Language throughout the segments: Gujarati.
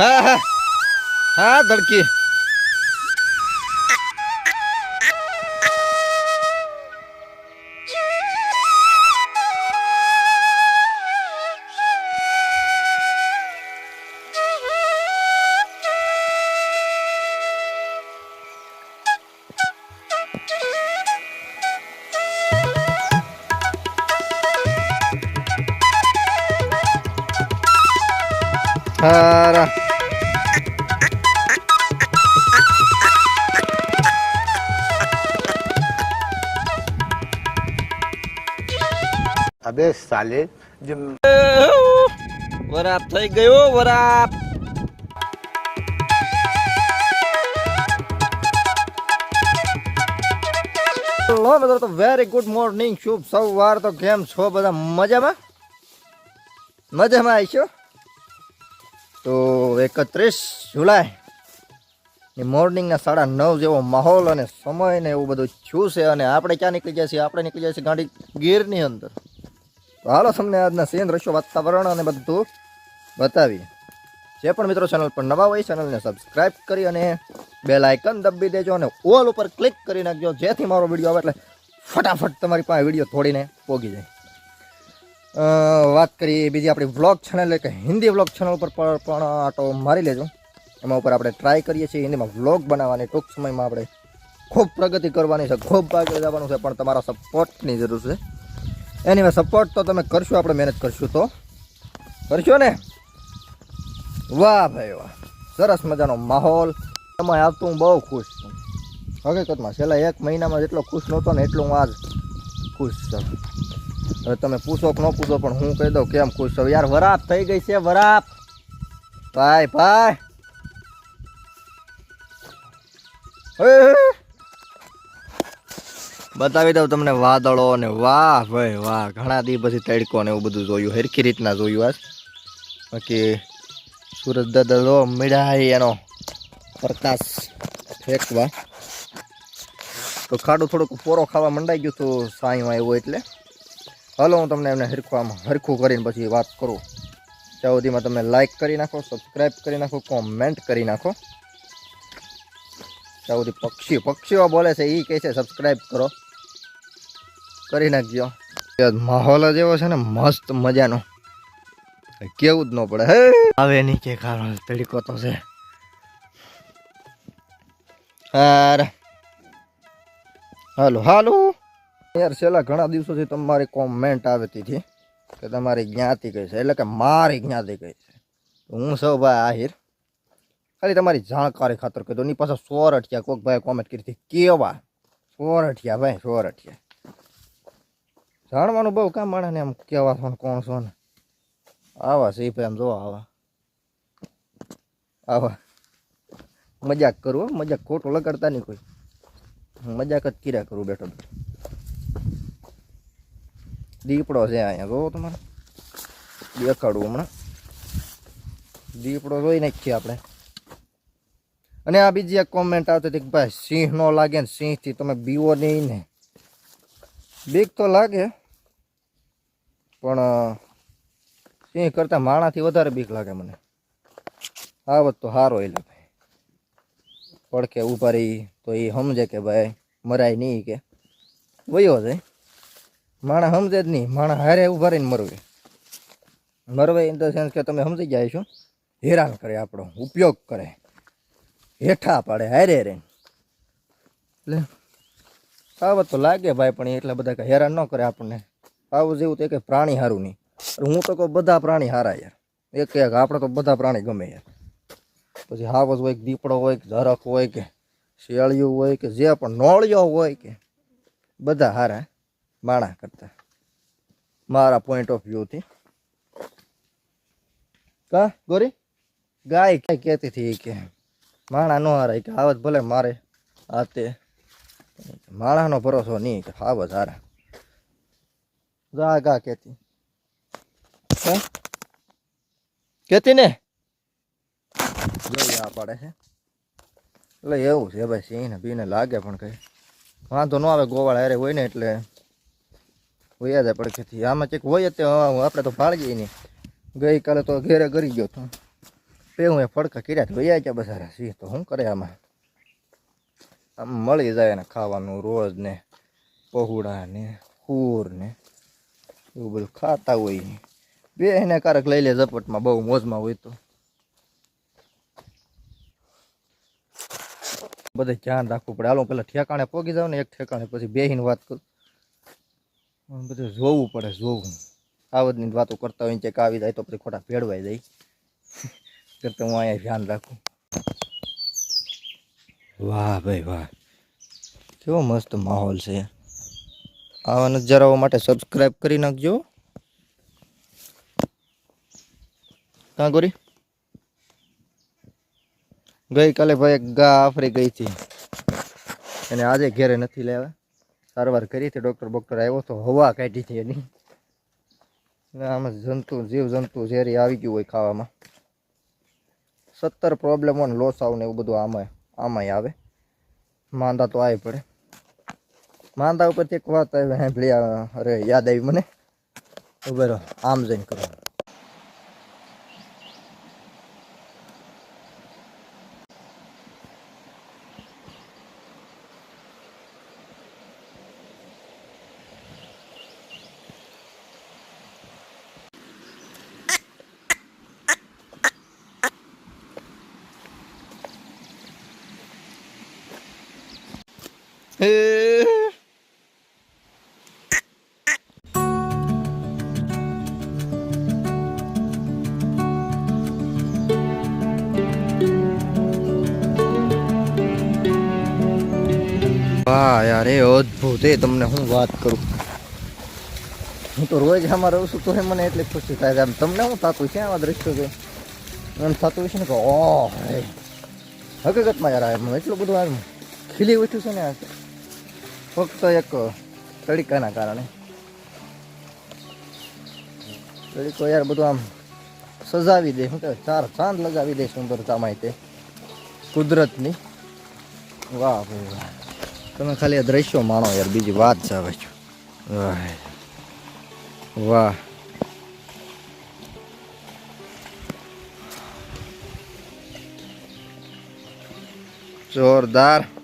હા હા હા ધડકી હારા અબે સાલે વરાપ થઈ ગયો વરાપ. હેલો મિત્રો તો વેરી ગુડ મોર્નિંગ શુભ સવાર. તો કેમ છો બધા? મજામાં? મજામાં આવીશો તો એકત્રીસ જુલાઈ એ મોર્નિંગના સાડા નવ જેવો માહોલ અને સમય ને એવું બધું છું અને આપણે ક્યાં નીકળી જાય છીએ? આપણે નીકળી જાય છીએ ગાડી ગીરની અંદર. હાલો, તમને આજના સીન દ્રશ્યો, વાતાવરણ અને બધું બતાવીએ. જે પણ મિત્રો ચેનલ પર નવા હોય ચેનલને સબસ્ક્રાઇબ કરી અને બેલ આઇકન દબી દેજો અને ઓલ ઉપર ક્લિક કરી નાખજો, જેથી મારો વીડિયો આવે એટલે ફટાફટ તમારી પાસે વીડિયો થોડીને પોગી જાય. વાત કરીએ બીજી આપણી વ્લોગ ચેનલ કે હિન્દી વ્લોગ ચેનલ ઉપર પણ આટો મારી લેજો. એમાં ઉપર આપણે ટ્રાય કરીએ છીએ, હિન્દીમાં વ્લોગ બનાવવાની, ટૂંક સમયમાં આપણે ખૂબ પ્રગતિ કરવાની છે, ખૂબ આગળ જવાનું છે, પણ તમારા સપોર્ટની જરૂર છે. એની સપોર્ટ તો તમે કરશો, આપણે મહેનત કરશું તો. કરશો ને? વાહ ભાઈ વાહ. સરસ મજાનો માહોલ. એમાં આવતું હું બહુ ખુશ છું. હકીકતમાં છેલ્લા એક મહિનામાં જેટલો ખુશ નહોતો ને એટલું હું આજ ખુશ છું. હવે તમે પૂછો કે ન પૂછો, પણ હું કહી દઉં કેમ ખુશ છું. યાર વરાપ થઈ ગઈ છે, વરાપ. ભાઈ ભાઈ! બતાવી દઉં તમને વાદળો ને વાહ ભાઈ વાહ, ઘણા દી પછી તડકો ને એવું બધું જોયું, હરખી રીતના જોયું આજ. બાકી સુરત દાદા લો મીઠાઈ એનો પ્રકાશ ફેંકવા. તો ખાડું થોડુંક પોરો ખાવા મંડાઈ ગયું હતું, સાંઈમાં એવું એટલે. હલો, હું તમને એમને હરખું આમ હરખું કરીને પછી વાત કરું. ત્યાં સુધીમાં તમે લાઈક કરી નાખો સબસ્ક્રાઈબ કરી નાખો કોમેન્ટ કરી નાખો. ત્યાં સુધી પક્ષી પક્ષીઓ બોલે છે એ કહે છે સબસ્ક્રાઈબ કરો. કરી નાખજો. માહોલ જ એવો છે ને મસ્ત મજાનો. કેવું જ ન પડે. હે! હવે કે કારણ તડકો તો છે. હાલો હાલો. યાર છેલ્લા ઘણા દિવસોથી તમારી કોમેન્ટ આવતી હતી કે તમારી જ્ઞાતિ કઈ છે? એટલે કે મારી જ્ઞાતિ કઈ છે? હું સૌ ભાઈ આહિર. ખાલી તમારી જાણકારી ખાતર કીધું ની પાછા સોરઠિયા કોક ભાઈ કોમેન્ટ કરી હતી કેવા? સોરઠિયા ભાઈ સોરઠિયા જાણવાનું બહુ કામ માણે ને એમ કેવા છો કોણ છો ને? આવા છે ભાઈ આમ જો આવા. આવા. મજાક કરું હો, મજાક ખોટું લગાડતા નહીં કોઈ. મજાક જ કિરા કરું બેઠો બેઠો. દીપડો છે અહીંયા જોવો તમારે? દેખાડું હમણાં. દીપડો જોઈ નાખીએ આપણે. અને આ બીજી એક કોમેન્ટ આવતી હતી કે ભાઈ સિંહ નો લાગે ને સિંહથી તમે બીવો નહીં ને. બીક તો લાગે. પણ સિંહ કરતાં માણાથી વધારે બીક લાગે મને. આવત તો સારો એટલે ભાઈ. પડખે ઊભા રહી તો એ સમજે કે ભાઈ, મરાય નહીં કે. વયો જાય. માણા સમજે જ નહીં. માણા હારે ઊભા રહીને મરવે. મરવે ઇન ધ સેન્સ કે તમે સમજી જાય છો હેરાન કરે આપણો. ઉપયોગ કરે. હેઠા પાડે, હારે રે એટલે, આવત તો લાગે ભાઈ, પણ એટલા બધા હેરાન ન કરે આપણને. આવું જેવું તો કે પ્રાણી સારું નહીં. હું તો કહું બધા પ્રાણી સારા યાર. એક એક, આપણે તો બધા પ્રાણી ગમે યાર. પછી હાવસ હોય કે દીપડો હોય કે ઝરખ હોય કે શિયાળિયું હોય કે જે પણ નોળિયો હોય કે બધા સારા માણા કરતા. મારા પોઈન્ટ ઓફ વ્યૂથી કા, ગોરી? ગાય કઈ કહેતી હતી કે માણા ન હારાય કે આવત ભલે મારે આ તે માણાનો ભરોસો નહીં કે આવત હારા. ગા ગા કેતી. હે? કહેતી ને આ પડે છે એટલે એવું છે ભાઈ સિંહ બીને લાગે પણ કઈ. વાંધો ન આવે, ગોવાળ હારે હોય ને એટલે. હોય જાય ખેતી. આમાં ચેક હોય જ તે આપણે તો ભાળીએ નહીં. ગઈકાલે તો ઘેરે ગરી ગયો તો. બે હું એ ફડકા કર્યા તો વૈયા છે બસારા સિંહ તો શું કરે આમાં? આમ મળી જાય ને ખાવાનું રોજ ને, પહોળા ને હુર ને. એવું બધું ખાતા હોય. બે એને કારક લઈ લે ઝપટમાં, બહુ મોજમાં હોય તો. બધે ધ્યાન રાખવું પડે. હાલો પેલા ઠેકાણે પોગી જાવ ને એક ઠેકાણે પછી બેહીને વાત કરું. બધું જોવું પડે, જોવું. આવડની વાતો કરતા હોય ચેક આવી જાય તો પછી ખોટા ભેળવાઈ જાય. કરતા હું અહીંયા ધ્યાન રાખું. વાહ ભાઈ વાહ. કેવો મસ્ત માહોલ છે. આવા નજારાઓ માટે સબસ્ક્રાઈબ કરી નાખજો. કાં ગોરી? ગઈકાલે ભાઈ ગા આફરી ગઈ હતી. અને આજે ઘેરે નથી લેવા સારવાર કરી હતી ડૉક્ટર બોક્ટર આવ્યો તો હવા કાઢી હતી એની. આમાં જંતુ જીવ જંતુ ઝેરી આવી ગયું હોય ખાવામાં. સત્તર પ્રોબ્લેમ હોય લોસ આવ ને એવું બધું આમાં, આમાંય આવે. માંદા તો આવી પડે. માંદા ઉપરથી એક વાત આવી સાંભળી આ- અરે યાદ આવી મને. ઊભો રહો આમ જઈને કરો. વાહ યાર એ અદ્ભુત, એ તમને હું વાત કરું? હું તો રોજ આમાં રહું છું, તો એ મને એટલી ખુશી થાય છે. આમ તમને હું થતું છે આવા દ્રશ્યો છે એમ થતું છે ને કે ઓ હે. હકીકતમાં યાર, આમ એટલું બધું આમ ખીલી ઉઠ્યું છે ને આ ફક્ત એક તડીકાના કારણે. તડીકો યાર બધું આમ સજાવી દે કે ચાર ચાંદ લગાવી દે સુંદરતા તે. કુદરતની. વાહ ભાઈ વાહ. તમે ખાલી આ દ્રશ્યો માણો યાર બીજી વાત છે હવે વાહ. જોરદાર.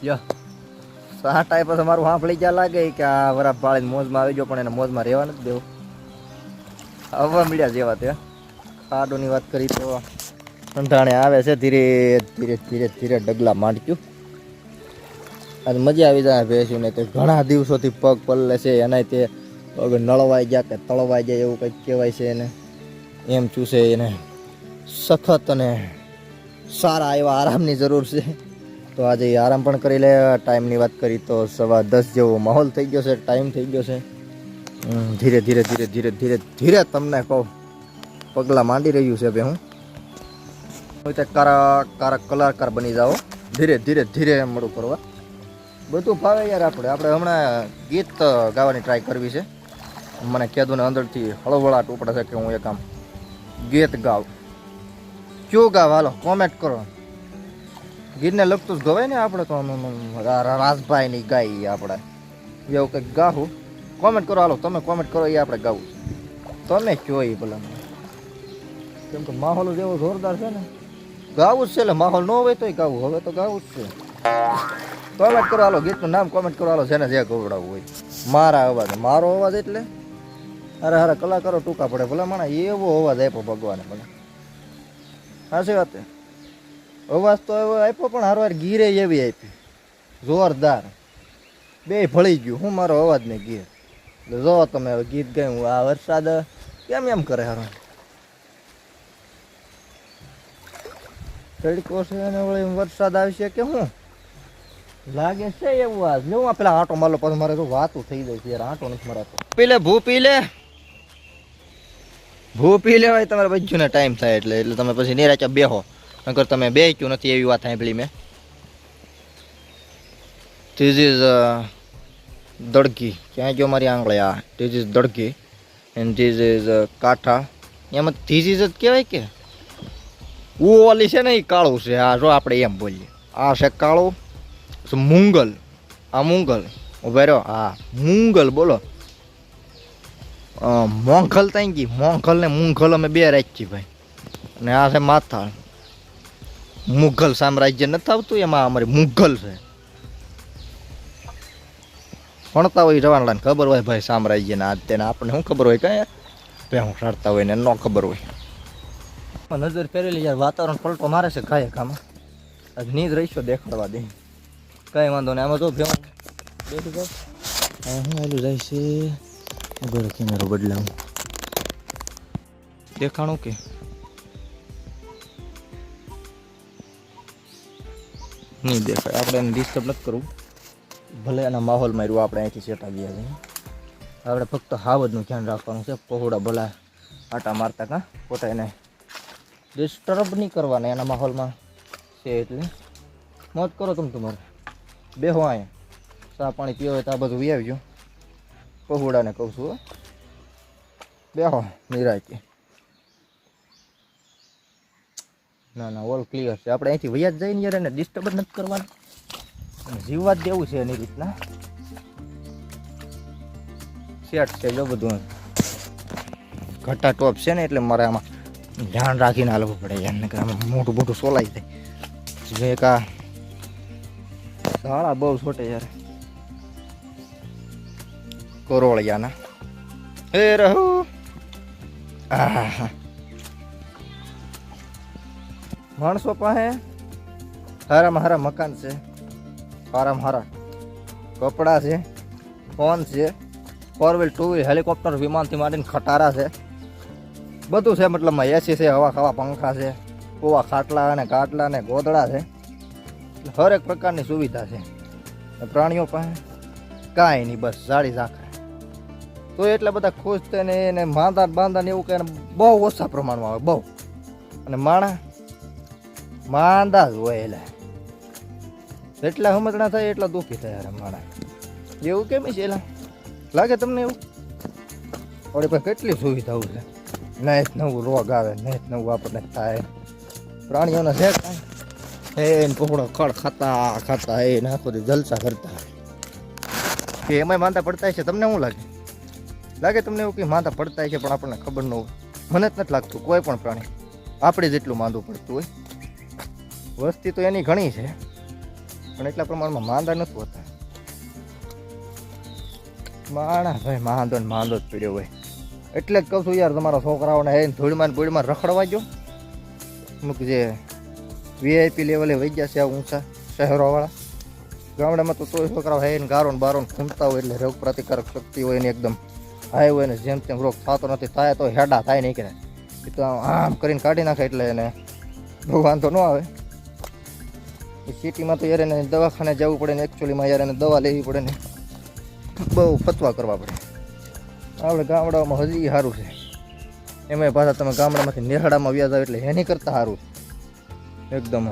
ખૂબ સરસ ટાઈપ તમારું મારું સાંભળી જ્યાં લાગે? કે આ વરાપ પાળીને મોજમાં આવી ગયો પણ એને મોજમાં રહેવા નથી દેવું. આવવા મળ્યા જેવા તે ખાડોની વાત કરી તો અંધાણે આવે છે, ધીરે ધીરે ધીરે ધીરે ડગલા માંડ્યું આજે મજા આવી જાય ભેંસ્યું ને તે ઘણા દિવસોથી પગ પલ્લે છે, એનાય તે પગ નળવાઈ ગયા કે તળવાઈ જાય એવું કંઈક કહેવાય છે એને. એમ ચૂસે એને સખત અને સારા એવા આરામની જરૂર છે. તો આજે આરામ પણ કરી લે, ટાઈમની વાત કરી તો સવા દસ જેવો માહોલ થઈ ગયો છે, ટાઈમ થઈ ગયો છે. ધીરે ધીરે ધીરે ધીરે ધીરે ધીરે તમને કહું, પગલાં માંડી રહ્યું છે ભાઈ હું. હું તે કારા કારા કલાકાર બની જાઓ, ધીરે ધીરે ધીરે એમ મળું કરવા. બધું ભાવે યાર આપણે આપણે હમણાં ગીત ગાવાની ટ્રાય કરવી છે. મને કહેતું અંદરથી હળવળાટ ઉપડે છે કે હું એક આમ ગીત ગાવ કયું ગાવ? હાલો કોમેન્ટ કરો. ગીતને લગતું જ ગવાય ને આપણે તો રાજભાઈ ની ગાઈ આપણે. એવું કંઈક ગાવું કોમેન્ટ કરો હાલો તમે કોમેન્ટ કરો એ આપણે ગાવું. તમે કયો એ ભલા કેમ કે માહોલ જ એવો જોરદાર છે ને. ગાવું જ છે એટલે માહોલ ન હોય તોય ગાવું. હવે તો ગાવું જ છે. કોમેન્ટ કરો હાલો ગીતનું નામ કોમેન્ટ કરો હાલો જેને જે ગવડાવવું હોય. મારા અવાજ. મારો અવાજ એટલે? અરે અરે કલાકારો ટૂંકા પડે ભલા માણા. એવો અવાજ આપ્યો ભગવાને મને સાચી વાત છે. અવાજ તો એવો આપ્યો પણ હારવાર ગીરે એવી આપી. જોરદાર. બે ભળી ગયું હું મારો અવાજ ને ગીર. એટલે જો તમે હવે ગીત ગાયું આ વરસાદ કેમ એમ કરે હારો? તડકો છે અને વળી વરસાદ આવશે કે શું લાગે છે એવું આ જો પેલા આંટો મારલો પછી મારે તો વાતું થઈ જાય છે યાર આંટો નથી મરાતો. પી લે ભૂ પી લે. ભૂ પી લેવાય તમારે બજ્જુને ટાઈમ થાય એટલે એટલે તમે પછી નિરાચા બેહો. નકર તમે બે ક્યું નથી એવી વાત સાંભળી મેં. ધીસ ઇઝ દડકી ક્યાં ગયો મારી આંગળી? આ ધીસ ઇઝ દડકી એન્ડ ધીસ ઇઝ કાંઠા. એમાં ધીસ ઇઝ જ કહેવાય કે? ઓલી છે ને એ કાળું છે. આ જો આપણે એમ બોલીએ. આ છે કાળું મુંગલ. આ મુંગલ. ઊભા રહ્યો હા મુંગલ, બોલો. મોંઘલ ત્યાં ગઈ મોંઘલ ને મુંઘલ અમે બે રાખી ભાઈ. અને આ છે માથાળ. મુઘલ સામ્રાજ્ય નથી આવતું એમાં અમારે મુઘલ છે. ભણતા હોય જવાનલાને ખબર હોય ભાઈ સામ્રાજ્યના આ તેને આપણને શું ખબર હોય કઈ? ભેહું સારતા હોય ને ન ખબર હોય. નજર પહેરેલી યાર વાતાવરણ પલટો મારે છે ગાયક આમાં આજ નીંદ રહીશો દેખાડવા દે. કાંઈ વાંધો નહીં આમાં તો ભેહું બેઠી જાવ હું આવેલું જાય છે. કેમેરો બદલાવું. દેખાણું કે? નહીં દેખાય. આપણે એને ડિસ્ટર્બ નથી કરવું. ભલે એના માહોલ માર્યું આપણે અહીંથી સેટા ગયા છે આપણે ફક્ત હાવજનું ધ્યાન રાખવાનું છે. પહોળા ભલા આટા મારતા કાં? પોતા એને ડિસ્ટર્બ નહીં કરવાના એના માહોલમાં છે એટલે. મોત કરો તમે તમારે. બેહો અહીંયા ચા પાણી પીવો હોય તો આ બધું વી આવજો પહોળાને કહું છું. બેહો નિરાયતી. ના ના ઓલ ક્લિયર છે. આપણે અહીંથી વૈયા જ જઈને યાર, એને ડિસ્ટર્બ નથી કરવાનું. જીવવા જ દેવું છે એની રીતના. સેટ છે, જો બધું ઘટા ટોપ છે ને એટલે મારે આમાં ધ્યાન રાખીને હાલવું પડે યાર, નકર આમાં મોટું મોટું સોલાઈ જાય. જે એક આ સાળા બહુ છોટે યાર. કોરોળિયાના. હે રહો. આહા માણસો પાસે હારામાં હારા મકાન છે, હારામાં હારા કપડાં છે, ફોન છે four wheel two wheel helicopter વિમાનથી માંડીને ખટારા છે. બધું છે મતલબમાં એસી છે, હવા ખાવા પંખા છે, કુવા ખાટલા અને ગાટલા ને ગોદડા છે. હરેક પ્રકારની સુવિધા છે. પ્રાણીઓ પાસે કાંઈ નહીં, બસ જાળી ઝાંખા તો એટલા બધા ખુશ થઈને એને માંદા બાંધા ને એવું કે બહુ ઓછા પ્રમાણમાં આવે, બહુ. અને માણા માંદા જ હોય એટલે જેટલા સમજણા થાય, એટલા દુઃખી થાય માણા એવું કેમ છે એલા? લાગે તમને એવું? આપણી પાસે કેટલી સુવિધાઓ છે? જ નવું રોગ આવે જ નવું આપણને થાય. પ્રાણીઓના છે કાંઈ એ ને પહોળો ખડ ખાતા ખાતા એ નાખો જલસા કરતા. કે એમાંય માંદા પડતા છે તમને શું લાગે? લાગે તમને એવું કે માંદા પડતા છે પણ આપણને ખબર ન હોય? મને જ નથી લાગતું, કોઈ પણ પ્રાણી. આપણે જેટલું માંદું પડતું હોય. વસ્તી તો એની ઘણી છે, પણ એટલા પ્રમાણમાં માંદા નથી હોતા. માણા ભાઈ માંદો ને માંદો જ પીડ્યો હોય. એટલે જ કહું છું યાર, તમારા છોકરાઓને હે ધૂળમાં ને બૂળમાં રખડવા જો અમુક જે વીઆઈપી લેવલે વહી ગયા છે આ ઊંચા શહેરોવાળા. ગામડામાં તો તોય છોકરાઓ હે ગારો ને બારો ઘૂમતા હોય એટલે રોગ પ્રતિકારક શક્તિ હોય ને એકદમ હાઈ હોય ને જેમ તેમ રોગ થતો નથી, થાય તો હેડા થાય નહીં કે તો આમ કરીને કાઢી નાખે એટલે એને બહુ વાંધો ન આવે. સિટીમાં તો યાર એને દવાખાને જવું પડે ને એકચ્યુઅલીમાં યાર એને દવા લેવી પડે ને. બહુ ફતવા કરવા પડે. આપણે ગામડાઓમાં હજી સારું છે. એમાંય પાછા તમે ગામડામાંથી નેહાડામાં વ્યાજ આવે એટલે એની કરતાં સારું છે. એકદમ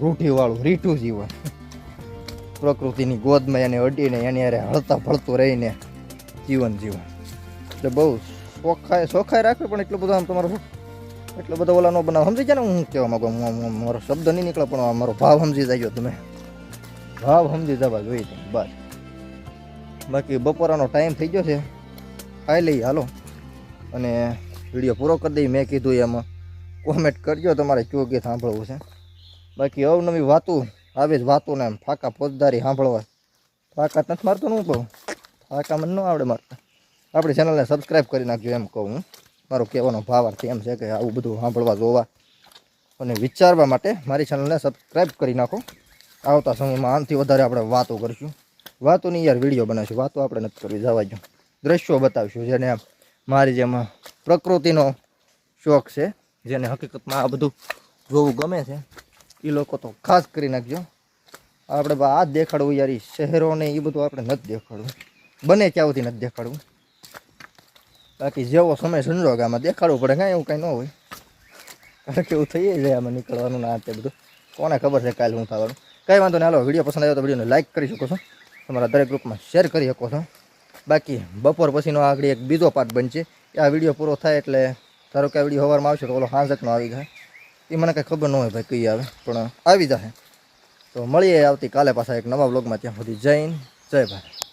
રૂઠીવાળું રીઠું જીવન. પ્રકૃતિની ગોદમાં એને અડીને એની યારે હળતા ફળતું રહીને જીવન જીવન. એટલે બહુ શોખાય શોખાય રાખે પણ એટલું બધું આમ તમારો એટલો બધો ઓલા નો બનાવ. સમજી જાય ને હું કહેવા માંગુ? મારો શબ્દ નહીં નીકળે, પણ મારો ભાવ સમજી જાય તમે. ભાવ સમજી જવા જોઈએ તમે, બસ. બાકી બપોરાનો ટાઈમ થઈ ગયો છે. ખાઈ લઈએ, હાલો. અને વીડિયો પૂરો કરી દઈએ, મેં કીધું એમાં. કોમેન્ટ કરજો, તમારે કયું ગીત સાંભળવું છે. બાકી અવનવી વાતું, આવી જ વાતું ને એમ ફાકા ફોજદારી સાંભળવા. ફાકા નથી મારતો હું કહું ફાકા મને ન આવડે મારતા. આપણી ચેનલને સબસ્ક્રાઈબ કરી નાખજો એમ કહું હું. મારો કહેવાનો ભાવાર્થ એમ છે કે આવું બધું સાંભળવા જોવા અને વિચારવા માટે મારી ચેનલને સબસ્ક્રાઈબ કરી નાખો. આવતા સમયમાં આનાથી વધારે આપણે વાતો કરીશું. વાતોની યાર વીડિયો બનાવીશું. વાતો આપણે નથી કરવી. જવા દ્રશ્યો બતાવીશું જેને મારી જેમ પ્રકૃતિનો શોખ છે. જેને હકીકતમાં આ બધું જોવું ગમે છે. એ લોકો તો ખાસ કરી નાખજો. આપણે આ દેખાડવું યાર. એ શહેરોને એ બધું આપણે નથી દેખાડવું. બને સુધી નથી દેખાડવું. બાકી જેવો સમય સંજોગ આમાં દેખાડવું પડે, કાંઈ એવું કાંઈ ન હોય. કારણ કે એવું થઈ જાય આમાં નીકળવાનું ના તે બધું. કોને ખબર છે કાલે હું થવાનું. કંઈ વાંધો નહીં, હાલો, વીડિયો પસંદ આવ્યો તો વિડીયોને લાઇક કરી શકો છો. તમારા દરેક ગ્રુપમાં શેર કરી શકો છો. બાકી બપોર પછીનો આગળ એક બીજો પાર્ટ બનશે. આ વીડિયો પૂરો થાય એટલે ધારો કે આ વીડિયો સવારમાં આવશે તો ઓલો હાંસકનો આવી જાય. એ મને કંઈ ખબર ન હોય ભાઈ કઈ આવે, પણ આવી જશે તો મળીએ આવતીકાલે પાછા એક નવા બ્લોગમાં ત્યાં સુધી. જૈન જય ભારત.